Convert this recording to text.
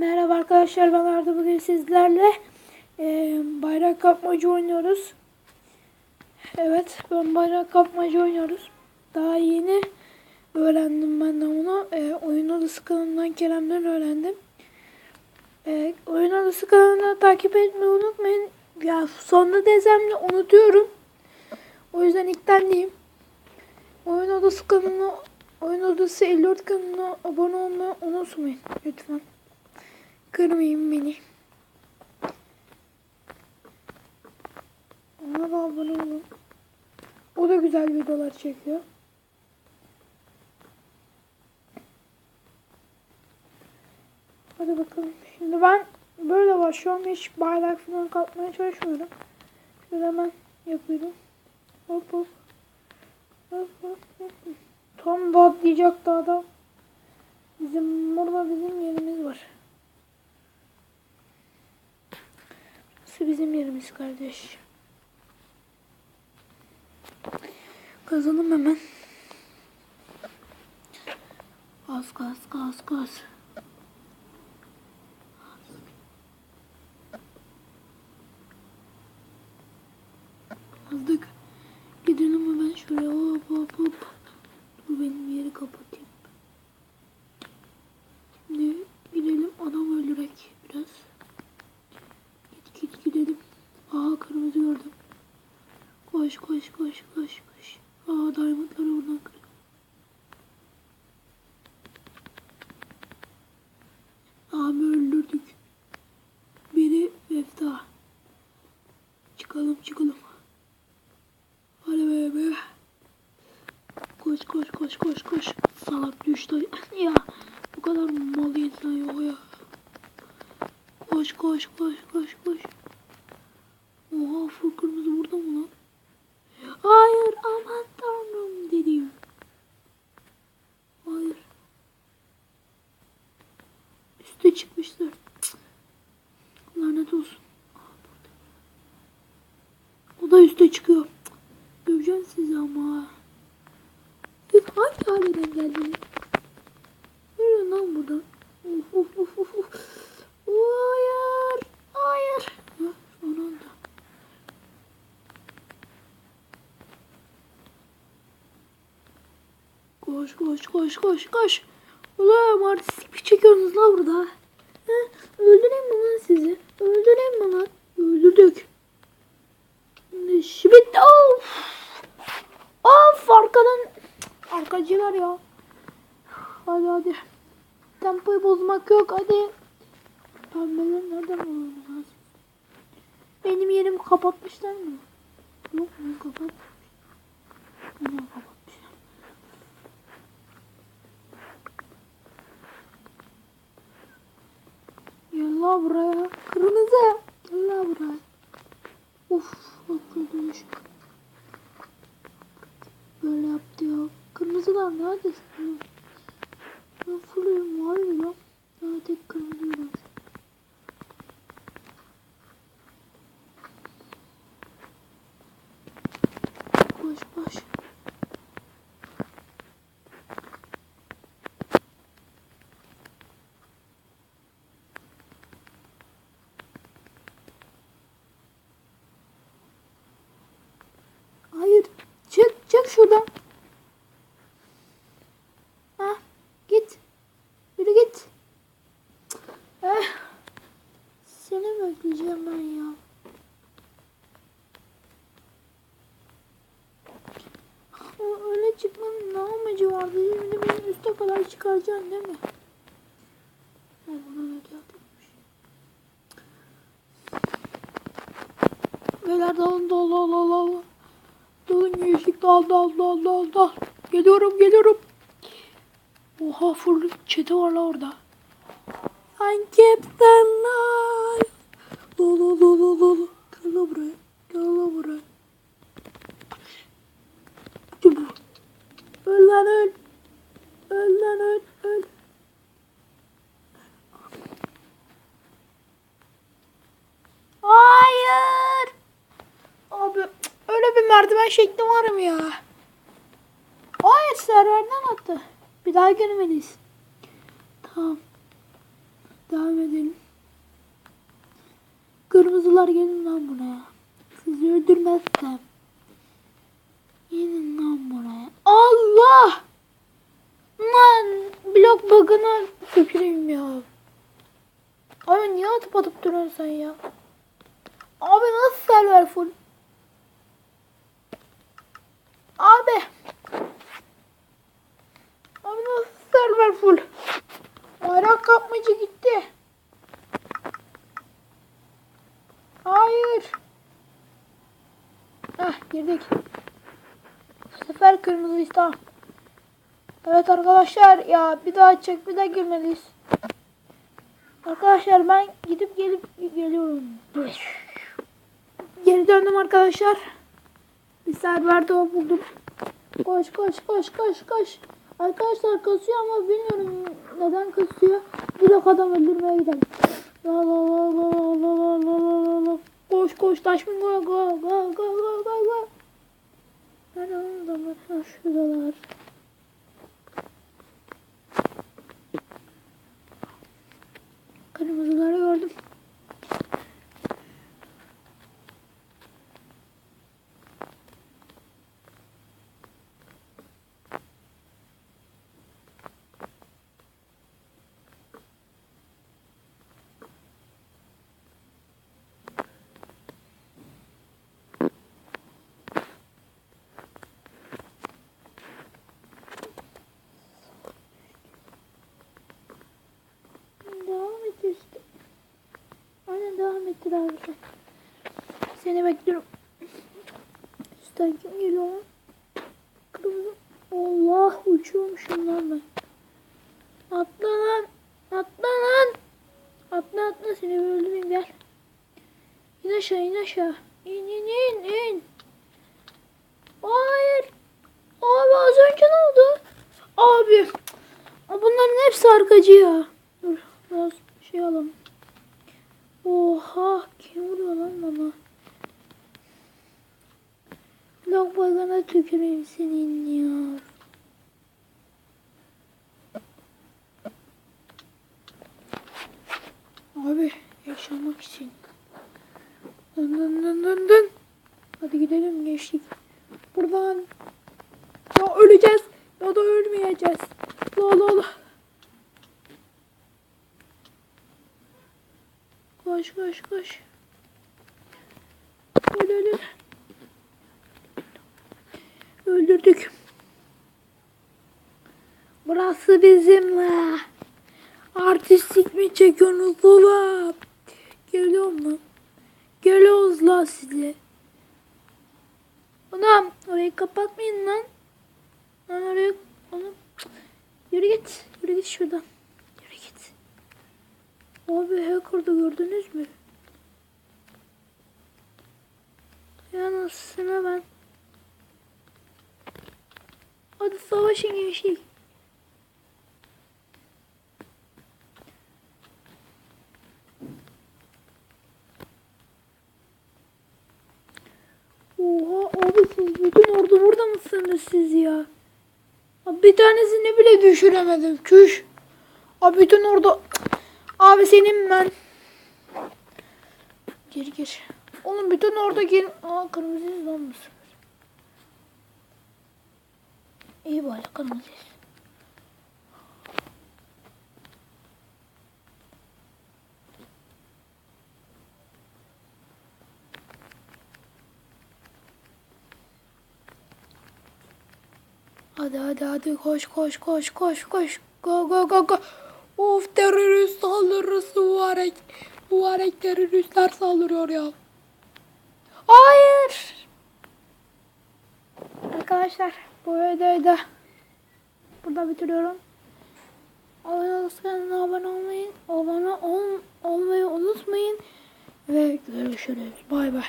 Merhaba arkadaşlar ben Arda bugün sizlerle e, bayrak kapmacı oynuyoruz. Evet ben bayrak kapmacı oynuyoruz. Daha yeni öğrendim ben de onu. E, oyun odası kanalından Kerem'den öğrendim. E, oyun odası kanalını takip etmeyi unutmayın. Ya sonunda desem de unutuyorum. O yüzden ilkten diyeyim. Oyun odası kanalına Oyun odası 54 kanalına abone olmayı unutmayın lütfen. Kırmayın beni. Ona da abone olun. O da güzel videolar çekiyor. Hadi bakalım. Şimdi ben böyle başlıyorum. Hiç bayrak falan kalkmaya çalışmıyorum. Şöyle hemen yapıyorum. Hop hop. Hop hop hop. Tam da atlayacaktı adam. Bizim burada bizim yerimiz var. Burası bizim yerimiz kardeş. Kazalım hemen. Gaz gaz gaz gaz. Azdık. Gidelim hemen şuraya hop hop hop. Dur benim yeri kapatayım. Şimdi gidelim adam öldürek biraz. Git git gidelim. Aa kırmızı gördüm. Koş koş koş koş. Aa diamondları oradan kır. Abi öldürdük. Biri Mefta. Çıkalım çıkalım. Hadi be be. Koş koş koş koş koş. Salak düştü. ya bu kadar mal insan yok ya. Koş koş koş koş koş. Oha full kırmızı burada mı lan? Hayır aman tanrım dedim. Hayır. Üste çıkmışlar. Cık. Lanet olsun. Aa, burada. O da üste çıkıyor. Cık. Göreceğim sizi ama. Siz hangi aileden geldiniz? Yürüyün lan buradan. Uf uf uf uf. Hayır. Hayır. Ha, son anda. Koş koş koş koş koş. Ulan artistik bir çekiyorsunuz lan burada. Ha, öldüreyim mi lan sizi? Öldüreyim mi lan? Öldürdük. Şimdi of. Of arkadan arkacılar ya. Hadi hadi. Tempoyu bozmak yok hadi. Pembeler nereden bulalım lazım? Benim yerimi kapatmışlar mı? Yok mu kapat? Bunu kapatmışlar. Gel buraya. Kırmızı. Gel la buraya. Uf. Bakın ışık. Böyle yaptı ya. Kırmızılar neredesin? Ben fulluyum var ya. Daha tek kırmızı var. Koş koş. Hayır. Çık çık şuradan. Ha git. Yürü git. Eh. Seni bekleyeceğim ben ya. Öyle çıkmanın ne amacı vardı? Şimdi beni üste kadar çıkaracaksın değil mi? Ha, gelmiş. Beyler dalın dal dal dal dal. Dalın yeşil dal dal dal dal dal. Geliyorum geliyorum. Oha full çete var la orada. I'm Captain Live. Lo lo lo lo lo lo. Gel la buraya. Gel la buraya. Öl lan öl. Öl lan öl. Öl. Hayır. Abi öyle bir merdiven şekli var mı ya? Hayır serverden attı. Bir daha görmeliyiz. Tamam. Devam edelim. Kırmızılar gelin lan buraya. Sizi öldürmezsem. Gelin lan buraya. Allah! Lan blok bug'ına tüküreyim ya. Abi niye atıp atıp duruyorsun sen ya? Abi nasıl server full? Abi. Abi nasıl server full? Bayrak kapmacı gitti. Hayır. Heh girdik. Bu sefer kırmızı tamam. Evet arkadaşlar ya bir daha çek bir daha girmeliyiz. Arkadaşlar ben gidip gelip geliyorum. Geri döndüm arkadaşlar. Bir serverde o buldum. Koş koş koş koş koş. Arkadaşlar kasıyor ama bilmiyorum neden kasıyor. Direkt adam öldürmeye gidelim. La la la la la la la la la la. Koş koş taş mı go go go go go go. Nerede adamlar? Ha şuradalar. Kırmızıları gördüm. Devam ettir abi sen. Seni bekliyorum. Üstten kim geliyor? Kırmızı. Allah uçuyormuşum lan ben. Atla lan. Atla lan. Atla atla seni öldüreyim gel. İn aşağı in aşağı. İn in in in. Hayır. Abi az önce ne oldu? Abi. Bunların hepsi arkacı ya. Dur biraz şey alalım. Oha kim vuruyor lan bana? Lok bagana tüküreyim senin ya. Abi yaşamak için. Dın dın dın dın dın. Hadi gidelim geçtik. Buradan ya öleceğiz ya da ölmeyeceğiz. La la la. Koş koş koş. Öl öl öl. Öldürdük. Burası bizim la. Artistlik mi çekiyorsunuz oğlum? Geliyor mu? Geliyoruz la size. Anam orayı kapatmayın lan. Lan oraya oğlum. Yürü git. Yürü git şuradan. Abi hacker'da gördünüz mü? Ya nasılsına ben. Hadi savaşın gençlik. Oha abi siz bütün ordu burada mısınız siz ya? Abi bir tanesini bile düşüremedim. Küş. Abi bütün ordu... Abi senin ben. Gir gir. Oğlum bütün orada gir. Aa kırmızı lan mısın? İyi bari kırmızı. Hadi hadi hadi koş koş koş koş koş. Go go go go. Of terörist saldırısı mübarek. Mübarek teröristler saldırıyor ya. Hayır. Arkadaşlar bu videoyu da burada bitiriyorum. Olursanız abone olmayın. Abone ol, olmayı unutmayın. Ve görüşürüz. Bay bay.